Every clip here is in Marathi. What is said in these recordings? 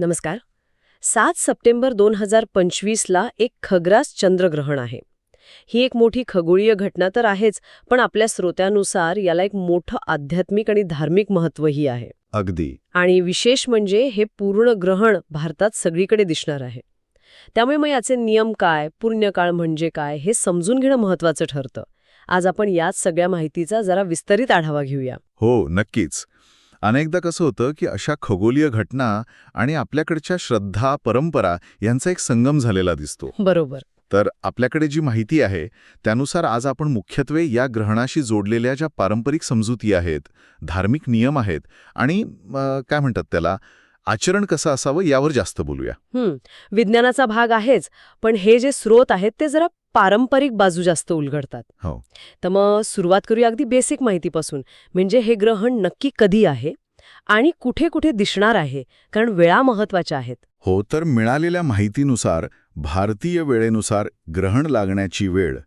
नमस्कार. सात सप्टेंबर दोन हजार पंचवीसला एक खग्रास चंद्रग्रहण आहे. ही एक मोठी खगोळीय घटना तर आहेच पण आपल्या श्रोत्यानुसार याला एक मोठं आध्यात्मिक आणि धार्मिक महत्त्वही आहे. अगदी. आणि विशेष म्हणजे हे पूर्ण ग्रहण भारतात सगळीकडे दिसणार आहे. त्यामुळे मग याचे नियम काय पुण्यकाळ म्हणजे काय हे समजून घेणं महत्त्वाचं ठरतं. आज आपण याच सगळ्या माहितीचा जरा विस्तारित आढावा घेऊया. हो नक्कीच. अनेकदा कसं होतं की अशा खगोलीय घटना आणि आपल्याकडच्या श्रद्धा परंपरा यांचा एक संगम झालेला दिसतो. बरोबर. तर आपल्याकडे जी माहिती आहे त्यानुसार आज आपण मुख्यत्वे या ग्रहणाशी जोडलेल्या ज्या पारंपरिक समजुती आहेत धार्मिक नियम आहेत आणि काय म्हणतात त्याला आचरण कसं असावं यावर जास्त बोलूया. विज्ञानाचा भाग आहेच पण हे जे स्रोत आहेत ते जरा पारंपरिक बाजू जास्त उलगडतात. हो. तर मग सुरुवात करूया अगदी बेसिक माहितीपासून. म्हणजे हे ग्रहण नक्की कधी आहे आणि कुठे कुठे दिसणार आहे कारण वेळा महत्त्वाच्या आहेत. हो तर मिळालेल्या माहितीनुसार भारतीय वेळेनुसार ग्रहण लागण्याची वेळ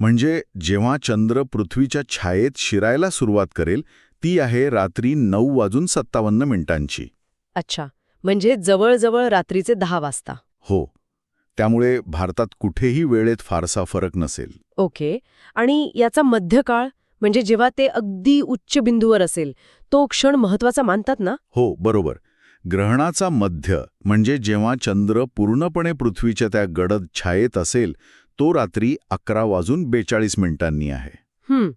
म्हणजे जेव्हा चंद्र पृथ्वीच्या छायेत शिरायला सुरुवात करेल ती आहे रात्री नऊ वाजून सत्तावन्न मिनिटांची. अच्छा. म्हणजे जवळजवळ रात्रीचे दहा वाजता. हो. त्यामुळे भारतात कुठेही वेळेत फारसा फरक नसेल. ओके. आणि याचा मध्यकाळ म्हणजे जेव्हा ते अगदी उच्च बिंदूवर असेल तो क्षण महत्त्वाचा मानतात ना? हो बरोबर. ग्रहणाचा मध्य म्हणजे जेव्हा चंद्र पूर्णपणे पृथ्वीच्या त्या गडद छायेत असेल तो रात्री अकरा वाजून बेचाळीस मिनिटांनी आहे. हं,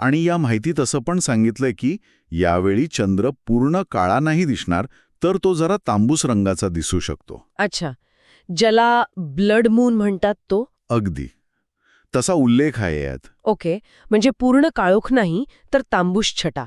आणि या माहितीत असं पण सांगितलंय की यावेळी चंद्र पूर्ण काळा नाही दिसणार तर तो जरा तांबूस रंगाचा दिसू शकतो. अच्छा. ज्याला ब्लड मून म्हणतात तो? अगदी. तसा उल्लेख आहे यात. ओके. म्हणजे पूर्ण काळोख नाही तर तांबूस छटा.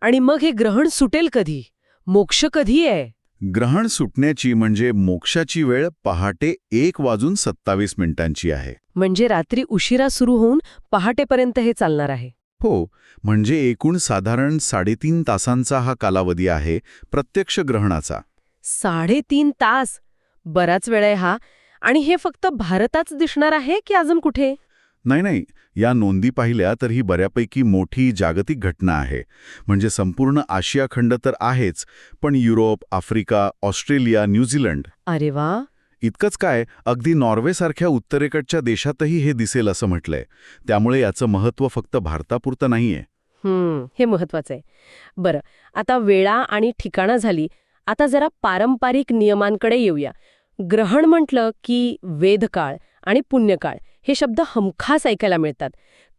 आणि मग हे ग्रहण सुटेल कधी? मोक्ष कधी आहे? ग्रहण सुटण्याची म्हणजे मोक्षाची वेळ पहाटे एक वाजून सत्तावीस मिनिटांची आहे. म्हणजे रात्री उशिरा सुरू होऊन पहाटेपर्यंत हे चालणार आहे. हो. म्हणजे एकूण साधारण साडेतीन तासांचा हा कालावधी आहे प्रत्यक्ष ग्रहणाचा. साडेतीन तास? बराच वेळ आहे हा. आणि हे फक्त भारताच दिसणार आहे की अजून कुठे? नाही नाही. या नोंदी पाहिल्या तर ही बऱ्यापैकी मोठी जागतिक घटना आहे. म्हणजे संपूर्ण आशिया खंड तर आहेच पण युरोप आफ्रिका ऑस्ट्रेलिया न्यूझीलंड. अरे वा! इतकंच काय अगदी नॉर्वेसारख्या उत्तरेकडच्या देशातही हे दिसेल असं म्हटलंय. त्यामुळे याचं महत्त्व फक्त भारतापुरतं नाहीये. हे महत्वाचं आहे. बरं आता वेळा आणि ठिकाणं झाली. आता जरा पारंपरिक नियमांकडे येऊया. ग्रहण म्हटलं की वेदकाळ आणि पुण्यकाळ हे शब्द हमखास ऐकायला मिळतात.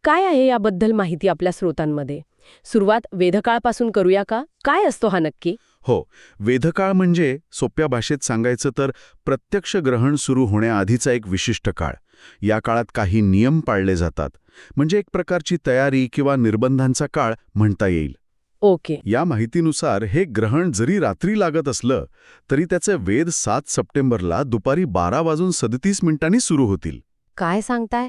काय आहे याबद्दल माहिती आपल्या स्रोतांमध्ये? सुरुवात वेदकाळपासून करूया का? काय असतो हा नक्की? हो वेधकाळ म्हणजे सोप्या भाषेत सांगायचं तर प्रत्यक्ष ग्रहण सुरू होण्याआधीचा एक विशिष्ट काळ. या काळात काही नियम पाळले जातात. म्हणजे एक प्रकारची तयारी किंवा निर्बंधांचा काळ म्हणता येईल. ओके. या माहितीनुसार हे ग्रहण जरी रात्री लागत असलं तरी त्याचे वेध सात सप्टेंबरला दुपारी बारा वाजून सदतीस मिनिटांनी सुरू होतील. काय सांगताय?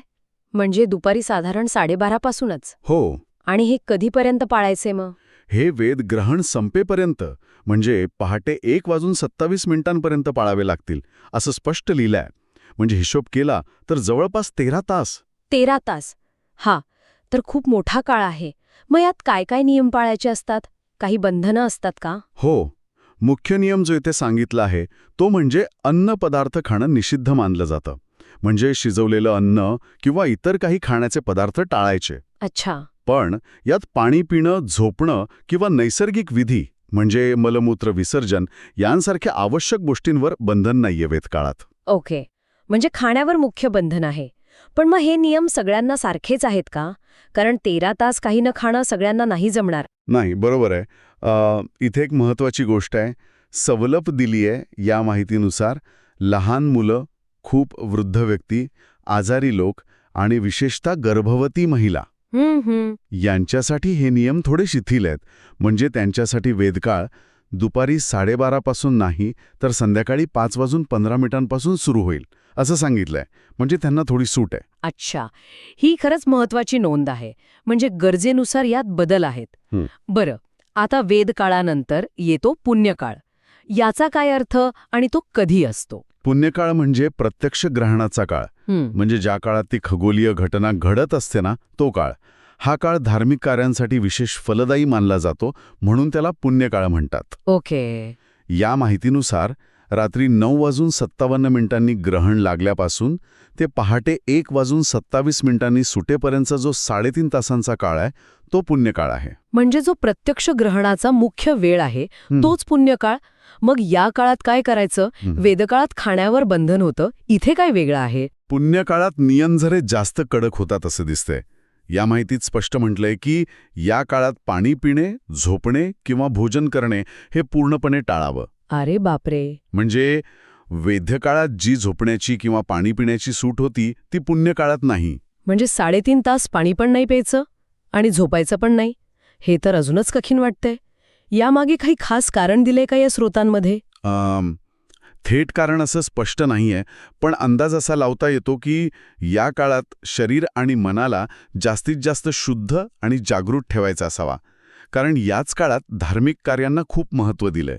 म्हणजे दुपारी साधारण साडेबारापासूनच हो. आणि हे कधीपर्यंत पाळायचे मग? हे वेद ग्रहण संपेपर्यंत म्हणजे पहाटे एक वाजून सत्तावीस मिनिटांपर्यंत पाळावे लागतील असं स्पष्ट लिहिलंय. म्हणजे हिशोब केला तर जवळपास तेरा तास. तेरा तास. हा तर खूप मोठा काळ आहे. मग यात काय काय नियम पाळायचे असतात? काही बंधनं असतात का? हो. मुख्य नियम जो इथे सांगितला आहे तो म्हणजे अन्न पदार्थ खाणं निषिद्ध मानलं जातं. म्हणजे शिजवलेलं अन्न किंवा इतर काही खाण्याचे पदार्थ टाळायचे. अच्छा. पण यात पाणी पिणं झोपणं किंवा नैसर्गिक विधी म्हणजे मलमूत्र विसर्जन यांसारख्या आवश्यक गोष्टींवर बंधन नाहीये वेदकाळात ओके. म्हणजे खाण्यावर मुख्य बंधन आहे. पण मग हे नियम सगळ्यांना सारखेच आहेत का? कारण तेरा तास काही न खाणं सगळ्यांना नाही जमणार. नाही बरोबर आहे. इथे एक महत्वाची गोष्ट आहे. सवलप दिली आहे या माहितीनुसार लहान मुलं खूप वृद्ध व्यक्ती आजारी लोक आणि विशेषतः गर्भवती महिला यांच्यासाठी हे नियम थोडे शिथिल आहेत. म्हणजे त्यांच्यासाठी वेदकाळ दुपारी साडेबारापासून नाही तर संध्याकाळी पाच वाजून पंधरा मिनिटांपासून सुरू होईल. असं सांगितलंय. म्हणजे त्यांना थोडी सूट आहे. अच्छा. ही खरंच महत्वाची नोंद आहे. म्हणजे गरजेनुसार यात बदल आहेत. हं. बरं. आता वेदकाळानंतर येतो पुण्यकाळ. याचा काय अर्थ आणि तो कधी असतो? पुण्यकाळ म्हणजे प्रत्यक्ष ग्रहणाचा काळ. हं, म्हणजे ज्या काळात ती खगोलीय घटना घडत असते ना तो काळ. हा काळ धार्मिक कार्यांसाठी विशेष फलदायी मानला जातो म्हणून त्याला पुण्यकाळ म्हणतात. ओके. या माहितीनुसार रात्री नऊ वाजून सत्तावन्न मिनिटांनी ग्रहण लागल्यापासून ते पहाटे एक वाजून सत्तावीस मिनिटांनी सुटेपर्यंतचा जो साडेतीन तासांचा काळ आहे तो पुण्यकाळ आहे. म्हणजे जो प्रत्यक्ष ग्रहणाचा मुख्य वेळ आहे. तोच पुण्यकाळ? मग या काळात काय करायचं. वेदकाळात खाण्यावर बंधन होतं इथे काय वेगळं आहे? पुण्यकाळात नियम जरे जास्त कडक होतात असं दिसतंय. या माहितीत स्पष्ट म्हटलंय की या काळात पाणी पिणे झोपणे किंवा भोजन करणे हे पूर्णपणे टाळावं. अरे बापरे. म्हणजे वेद्यकाळात जी झोपण्याची किंवा पाणी पिण्याची सूट होती ती पुण्यकाळात नाही. म्हणजे साडेतीन तास पाणी पण नाही प्यायचं आणि झोपायचं पण नाही. हे तर अजूनच कठीण वाटतंय. यामागे काही खास कारण दिलंय का या स्रोतांमध्ये? थेट कारण असं स्पष्ट नाहीये पण अंदाज असा लावता येतो की या काळात शरीर आणि मनाला जास्तीत जास्त शुद्ध आणि जागृत ठेवायचा असावा. कारण याच काळात धार्मिक कार्यांना खूप महत्त्व दिलंय.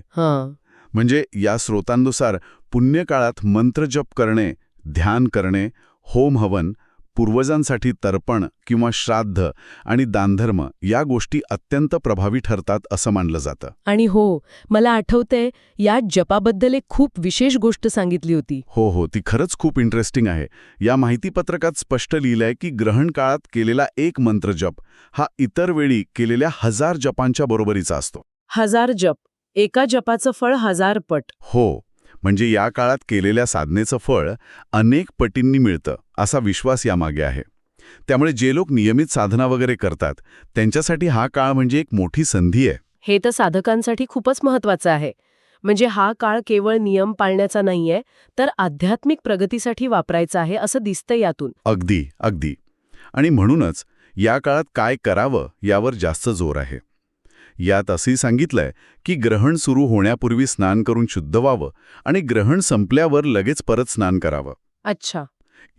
म्हणजे या स्रोतांनुसार पुण्यकाळात मंत्रजप करणे ध्यान करणे होम हवन पूर्वजांसाठी तर्पण किंवा श्राद्ध आणि दानधर्म या गोष्टी अत्यंत प्रभावी ठरतात असं मानलं जातं. आणि हो मला आठवतंय या जपाबद्दल एक खूप विशेष गोष्ट सांगितली होती. हो हो ती खरंच खूप इंटरेस्टिंग आहे. या माहितीपत्रकात स्पष्ट लिहिलंय की ग्रहण काळात केलेला एक मंत्रजप हा इतर वेळी केलेल्या हजार जपांच्या बरोबरीचा असतो. हजार जप. एका जपाचं फळ हजार पट. हो म्हणजे या काळात केलेल्या साधनेचं फळ अनेक पटींनी मिळतं असा विश्वास यामागे आहे. त्यामुळे जे लोक नियमित साधना वगैरे करतात त्यांच्यासाठी हा काळ म्हणजे एक मोठी संधी आहे. हे तर साधकांसाठी खूपच महत्वाचं आहे. म्हणजे हा काळ केवळ नियम पाळण्याचा नाहीये तर आध्यात्मिक प्रगतीसाठी वापरायचा आहे असं दिसतं यातून. अगदी अगदी. आणि म्हणूनच या काळात काय करावं यावर जास्त जोर आहे. यात असंही सांगितलंय की ग्रहण सुरू होण्यापूर्वी स्नान करून शुद्ध व्हावं आणि ग्रहण संपल्यावर लगेच परत स्नान करावं. अच्छा.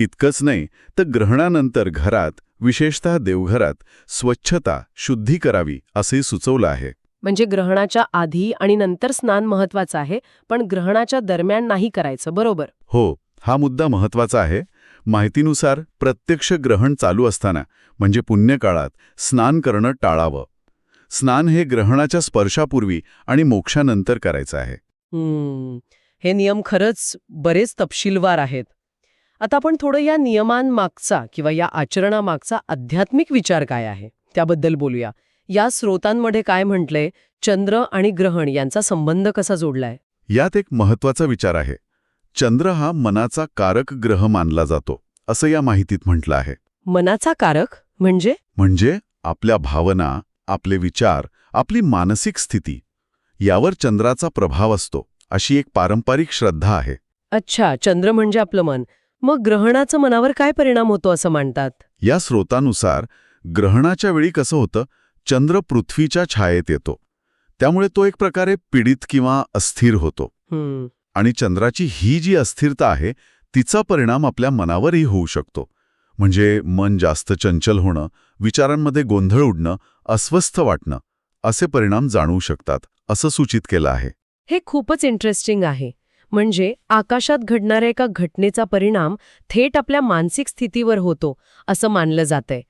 इतकंच नाही तर ग्रहणानंतर घरात विशेषतः देवघरात स्वच्छता शुद्धी करावी असंही सुचवलं आहे. म्हणजे ग्रहणाच्या आधी आणि नंतर स्नान महत्वाचं आहे पण ग्रहणाच्या दरम्यान नाही करायचं बरोबर? हो हा मुद्दा महत्त्वाचा आहे. माहितीनुसार प्रत्यक्ष ग्रहण चालू असताना म्हणजे पुण्यकाळात स्नान करणं टाळावं. स्नान हे ग्रहणाच्या स्पर्शापूर्वी आणि मोक्षानंतर करायचं आहे. हे नियम खरंच बरेच तपशीलवार आहेत. आता आपण थोडं या नियमांमागचा किंवा या आचरणामागचा आध्यात्मिक विचार काय आहे त्याबद्दल बोलूया. या स्रोतांमध्ये काय म्हटलंय चंद्र आणि ग्रहण यांचा संबंध कसा जोडलाय? यात एक महत्त्वाचा विचार आहे. चंद्र हा मनाचा कारक ग्रह मानला जातो असं या माहितीत म्हटलं आहे. मनाचा कारक म्हणजे? म्हणजे आपल्या भावना आपले विचार आपली मानसिक स्थिती यावर चंद्राचा प्रभाव असतो अशी एक पारंपरिक श्रद्धा आहे. अच्छा चंद्र म्हणजे आपलं मन. मग ग्रहणाचं मनावर काय परिणाम होतो असं मानतात या स्रोतानुसार ग्रहणाच्या वेळी कसं होतं चंद्र पृथ्वीच्या छायेत येतो. त्यामुळे तो एक प्रकारे पीडित किंवा अस्थिर होतो. आणि चंद्राची ही जी अस्थिरता आहे तिचा परिणाम आपल्या मनावरही होऊ शकतो. म्हणजे मन जास्त चंचल होणं विचारांमध्ये गोंधळ उडणं अस्वस्थ वाटणं असे परिणाम जाणवू शकतात असं सूचित केलं आहे. हे खूपच इंटरेस्टिंग आहे. म्हणजे आकाशात घडणाऱ्या एका घटनेचा परिणाम थेट आपल्या मानसिक स्थितीवर होतो असं मानलं जातंय.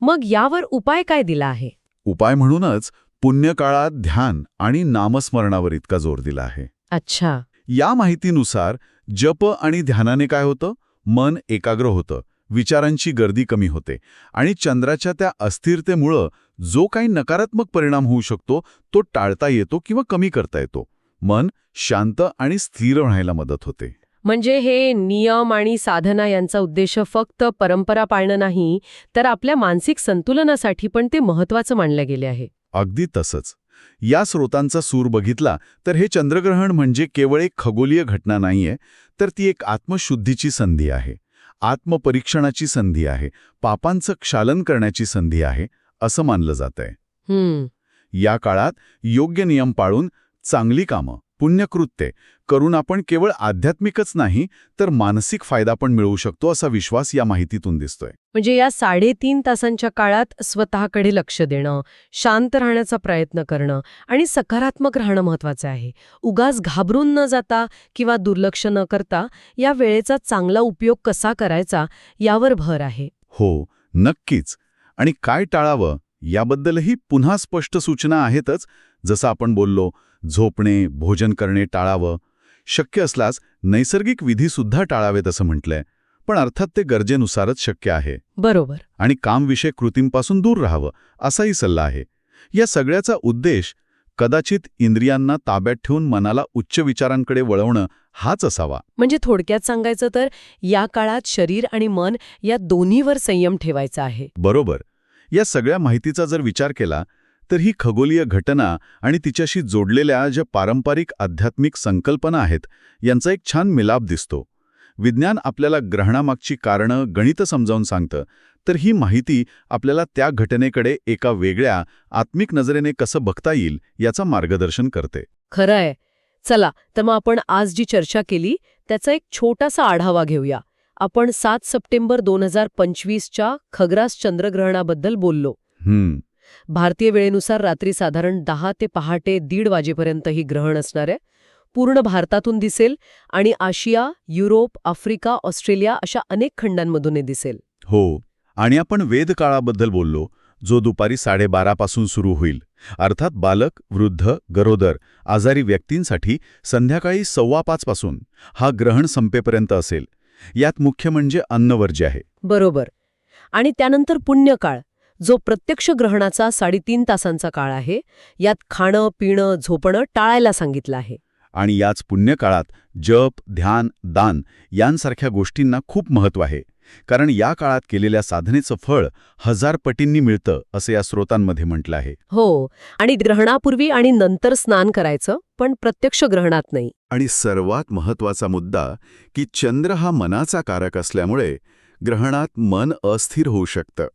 मग यावर उपाय काय दिला आहे? उपाय म्हणूनच पुण्यकाळात ध्यान आणि नामस्मरणावर इतका जोर दिला आहे. अच्छा. या माहितीनुसार जप आणि ध्यानाने काय होतं? मन एकाग्र होतं. विचारांची गर्दी कमी होते आणि चंद्राच्या त्या अस्थिरतेमुळं जो काही नकारात्मक परिणाम होऊ शकतो तो टाळता येतो किंवा कमी करता येतो. मन शांत आणि स्थिर राहायला मदत होते. म्हणजे हे नियम आणि साधना यांचा उद्देश फक्त परंपरा पाळणं नाही तर आपल्या मानसिक संतुलनासाठी पण ते महत्वाचं मानलं गेले आहे. अगदी तसंच. या स्रोतांचा सूर बघितला तर हे चंद्रग्रहण म्हणजे केवळ एक खगोलीय घटना नाहीये तर ती एक आत्मशुद्धीची संधी आहे. आत्मपरीक्षणाची संधी आहे पापांचं क्षालन करण्याची संधी आहे असं मानलं जातंय. हम्म. या काळात योग्य नियम पाळून चांगली कामं पुण्यकृत्ये करून आपण केवळ आध्यात्मिकच नाही तर मानसिक फायदा पण मिळवू शकतो असा विश्वास या माहितीतून दिसतोय. म्हणजे या साडेतीन तासांच्या काळात स्वतःकडे लक्ष देणं शांत राहण्याचा प्रयत्न करणं आणि सकारात्मक राहणं महत्वाचं आहे. उगाच घाबरून न जाता किंवा दुर्लक्ष न करता या वेळेचा चांगला उपयोग कसा करायचा यावर भर आहे. हो नक्कीच. आणि काय टाळावं याबद्दलही पुन्हा स्पष्ट सूचना आहेतच. जसं आपण बोललो झोपणे भोजन करणे टाळावं शक्य असल्यास नैसर्गिक विधीसुद्धा टाळावेत असं म्हटलंय. पण अर्थात ते गरजेनुसारच शक्य आहे. बरोबर. आणि कामविषयक कृतींपासून दूर राहावं असाही सल्ला आहे. या सगळ्याचा उद्देश कदाचित इंद्रियांना ताब्यात ठेवून मनाला उच्च विचारांकडे वळवणं हाच असावा. म्हणजे थोडक्यात सांगायचं तर या काळात शरीर आणि मन या दोन्हीवर संयम ठेवायचा आहे. बरोबर. या सगळ्या माहितीचा जर विचार केला तर ही खगोलीय घटना आणि तिच्याशी जोडलेल्या ज्या पारंपरिक आध्यात्मिक संकल्पना आहेत यांचा एक छान मिलाप दिसतो. विज्ञान आपल्याला ग्रहणामागची कारणं गणित समजावून सांगतं तर ही माहिती आपल्याला त्या घटनेकडे एका वेगळ्या आत्मिक नजरेने कसं बघता येईल याचा मार्गदर्शन करते. खरं आहे चला तर मग आपण आज जी चर्चा केली त्याचा एक छोटासा आढावा घेऊया. आपण सात सप्टेंबर दोन हजार पंचवीसच्या खग्रास चंद्रग्रहणाबद्दल बोललो. हम्म. भारतीय वेळेनुसार रात्री साधारण दहा ते पहाटे दीड वाजेपर्यंत ही ग्रहण असणार आहे. पूर्ण भारतातून दिसेल आणि आशिया युरोप आफ्रिका ऑस्ट्रेलिया अशा अनेक खंडांमधून हे दिसेल. हो आणि आपण वेदकाळाबद्दल बोललो जो दुपारी साडेबारापासून सुरू होईल. अर्थात बालक वृद्ध गरोदर आजारी व्यक्तींसाठी संध्याकाळी सव्वा पाचपासून हा ग्रहण संपेपर्यंत असेल. यात मुख्य म्हणजे अन्नवर्ज्य आहे. बरोबर. आणि त्यानंतर पुण्यकाळ. जो प्रत्यक्ष ग्रहणाचा साडेतीन तासांचा काळ आहे यात खाणं पिणं झोपणं टाळायला सांगितलं आहे. आणि याच पुण्यकाळात जप ध्यान दान यांसारख्या गोष्टींना खूप महत्त्व आहे. कारण या काळात केलेल्या साधनेचं फळ हजार पटींनी मिळतं असं या स्रोतांमध्ये म्हटलं आहे. हो आणि ग्रहणापूर्वी आणि नंतर स्नान करायचं पण प्रत्यक्ष ग्रहणात नाही. आणि सर्वात महत्त्वाचा मुद्दा की चंद्र हा मनाचा कारक असल्यामुळे ग्रहणात मन अस्थिर होऊ शकतं.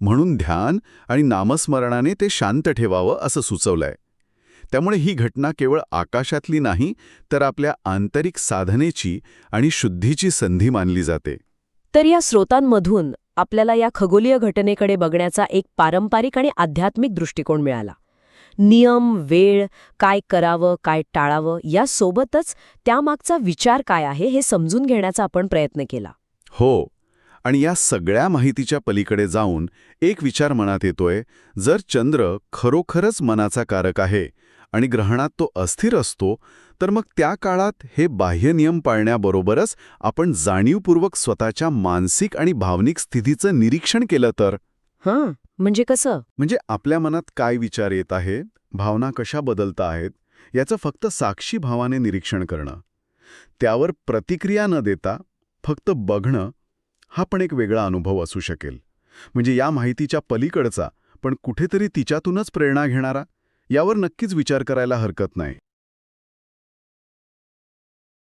म्हणून ध्यान आणि नामस्मरणाने ते शांत ठेवावं असं सुचवलंय. त्यामुळे ही घटना केवळ आकाशातली नाही तर आपल्या आंतरिक साधनेची आणि शुद्धीची संधी मानली जाते. तर या स्रोतांमधून आपल्याला या खगोलीय घटनेकडे बघण्याचा एक पारंपरिक आणि आध्यात्मिक दृष्टिकोन मिळाला. नियम वेळ काय करावं काय टाळावं यासोबतच त्यामागचा विचार काय आहे हे समजून घेण्याचा आपण प्रयत्न केला. हो. आणि या सगळ्या माहितीच्या पलीकडे जाऊन एक विचार मनात येतोय जर चंद्र खरोखरच मनाचा कारक आहे आणि ग्रहणात तो अस्थिर असतो तर मग त्या काळात हे बाह्य नियम पाळण्याबरोबरच आपण जाणीवपूर्वक स्वतःच्या मानसिक आणि भावनिक स्थितीचं निरीक्षण केलं तर? हां म्हणजे कसं? म्हणजे आपल्या मनात काय विचार येत आहे? भावना कशा बदलता आहेत? याचं फक्त साक्षी भावाने निरीक्षण करणं. त्यावर प्रतिक्रिया न देता फक्त बघणं हा पण एक वेगळा अनुभव असू शकेल. म्हणजे या माहितीच्या पलीकडचा पण कुठेतरी तिच्यातूनच प्रेरणा घेणारा यावर नक्कीच विचार करायला हरकत नाही.